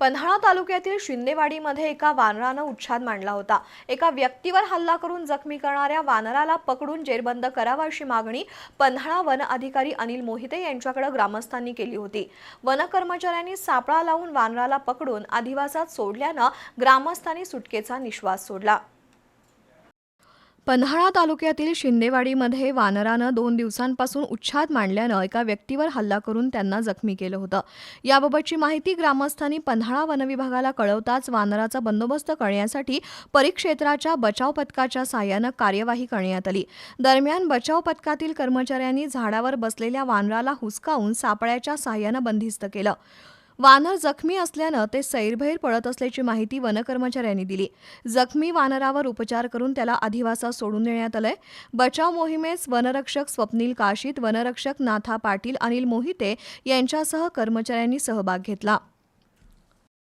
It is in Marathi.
पन्हाळा तालुक्यातील शिंदेवाडीमध्ये एका वानरानं उच्छाद मांडला होता. एका व्यक्तीवर हल्ला करून जखमी करणाऱ्या वानराला पकडून जेरबंद करावा अशी मागणी पन्हाळा वन अधिकारी अनिल मोहिते यांच्याकडे ग्रामस्थांनी केली होती. वन कर्मचाऱ्यांनी सापळा लावून वानराला पकडून अधिवासात सोडल्यानं ग्रामस्थांनी सुटकेचा निश्वास सोडला. पन्हाळा तालुक्यातील शिंदेवाडीमध्ये वानरानं दोन दिवसांपासून उच्छाद मांडल्यानं एका व्यक्तीवर हल्ला करून त्यांना जखमी केलं होतं. याबाबतची माहिती ग्रामस्थांनी पन्हाळा वनविभागाला कळवताच वानराचा बंदोबस्त करण्यासाठी परिक्षेत्राच्या बचाव पथकाच्या साहाय्यानं कार्यवाही करण्यात आली. दरम्यान बचाव पथकातील कर्मचाऱ्यांनी झाडावर बसलेल्या वानराला हुसकावून सापळ्याच्या साहाय्यानं बंदिस्त केलं. वानर जखमी असल्यानं ते सैरभैर पळत असल्याची माहिती वनकर्मचाऱ्यांनी दिली. जखमी वानरावर उपचार करून त्याला अधिवासात सोडून देण्यात आलंय. बचाव मोहिमेस वनरक्षक स्वप्नील काशीत वनरक्षक नाथा पाटील अनिल मोहिते यांच्यासह कर्मचाऱ्यांनी सहभाग घेतला.